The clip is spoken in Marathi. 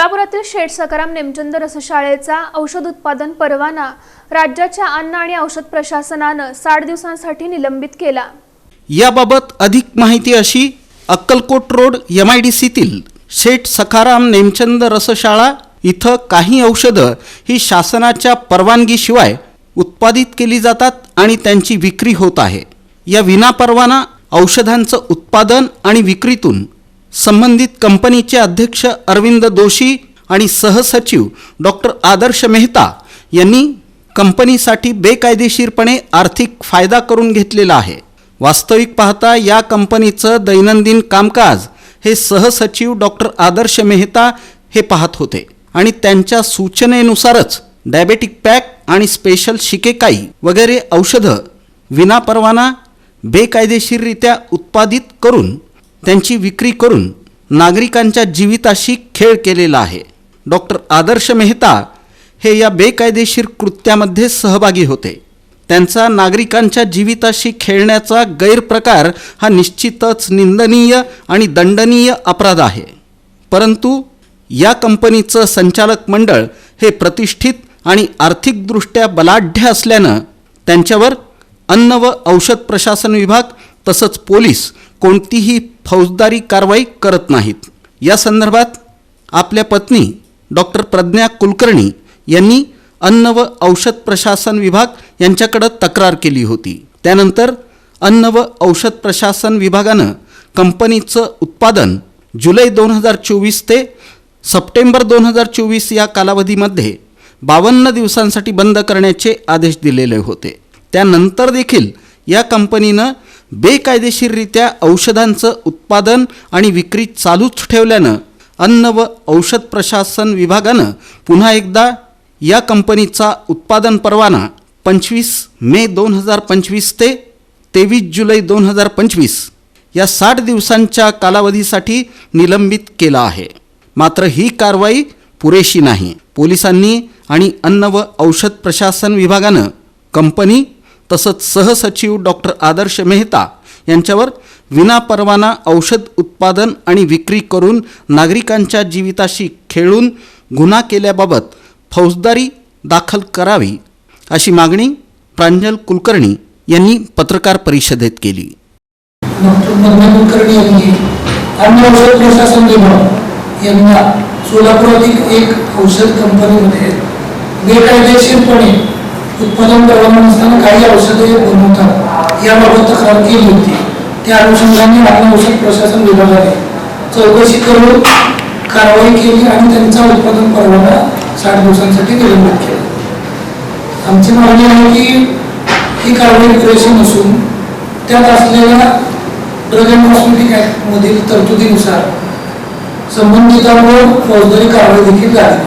सोलापुरातील शेठ सकाराम नेमचंद रसशाळेचा औषध उत्पादन परवाना राज्याच्या अन्न आणि औषध प्रशासनानं साठ दिवसांसाठी निलंबित केला. याबाबत अधिक माहिती अशी Akkalkot road M I D सीतील Sheth Sakharam Nemchand रसशाळा इथं काही औषधं ही शासनाच्या परवानगीशिवाय उत्पादित केली जातात आणि त्यांची विक्री होत आहे. या विनापरवाना औषधांचं उत्पादन आणि विक्रीतून संबंधित कंपनीचे अध्यक्ष अरविंद दोशी आणि सहसचिव डॉक्टर आदर्श मेहता यांनी कंपनीसाठी बेकायदेशीरपणे आर्थिक फायदा करून घेतलेला आहे. वास्तविक पाहता या कंपनीचं दैनंदिन कामकाज हे सहसचिव डॉक्टर आदर्श मेहता हे पाहत होते आणि त्यांच्या सूचनेनुसारच डायबेटिक पॅक आणि स्पेशल शिकेकाई वगैरे औषधं विनापरवाना बेकायदेशीररित्या उत्पादित करून त्यांची विक्री करून नागरिकांच्या जीविताशी खेळ केलेला आहे. डॉक्टर आदर्श मेहता हे या बेकायदेशीर कृत्यामध्ये सहभागी होते. त्यांचा नागरिकांच्या जीविताशी खेळण्याचा गैरप्रकार हा निश्चितच निंदनीय आणि दंडनीय अपराध आहे. परंतु या कंपनीचं संचालक मंडळ हे प्रतिष्ठित आणि आर्थिकदृष्ट्या बलाढ्य असल्यानं त्यांच्यावर अन्न व औषध प्रशासन विभाग तसंच पोलीस कोणतीही फौजदारी कारवाई करत नाहीत. या संदर्भात आपल्या पत्नी डॉक्टर प्रज्ञा कुलकर्णी यांनी अन्न व औषध प्रशासन विभाग यांच्याकडं तक्रार केली होती. त्यानंतर अन्न व औषध प्रशासन विभागानं कंपनीचं उत्पादन जुलै दोन हजार चोवीस ते सप्टेंबर दोन हजार चोवीस या कालावधीमध्ये बावन्न दिवसांसाठी बंद करण्याचे आदेश दिलेले होते. त्यानंतर देखील या कंपनीनं बेकायदेशीररित्या औषधांचं उत्पादन आणि विक्री चालूच ठेवल्यानं अन्न व औषध प्रशासन विभागानं पुन्हा एकदा या कंपनीचा उत्पादन परवाना पंचवीस मे दोन हजार पंचवीस ते तेवीस जुलै दोन हजार पंचवीस या साठ दिवसांच्या कालावधीसाठी निलंबित केला आहे. मात्र ही कारवाई पुरेशी नाही. पोलिसांनी आणि अन्न व औषध प्रशासन विभागानं कंपनी तसंच सहसचिव डॉक्टर आदर्श मेहता यांच्यावर विनापरवाना औषध उत्पादन आणि विक्री करून नागरिकांच्या जीविताशी खेळून गुन्हा केल्याबाबत फौजदारी दाखल करावी अशी मागणी प्रांजल कुलकर्णी यांनी पत्रकार परिषदेत केली. कुलकर्णी यांनी अन्न औषध प्रशासन विभाग यांना सोलापुरातील एक औषध कंपनीमध्ये बेकायदेशीरपणे उत्पादन परवाना नसताना काही औषधे बनवतात याबाबत तक्रार केली होती. त्या अनुषंगाने अन्न औषध प्रशासन विभागाने चौकशी करून कारवाई केली आणि त्यांचा उत्पादन परवाना साठ दिवसांसाठी निलंबित केला. आमची मागणी आहे की ही कारवाई पुरेशी नसून त्यात असलेल्या ड्रग अँड कॉस्मेटिक ॲक्टमधील तरतुदीनुसार संबंधितांवर फौजदारी कारवाई देखील झाली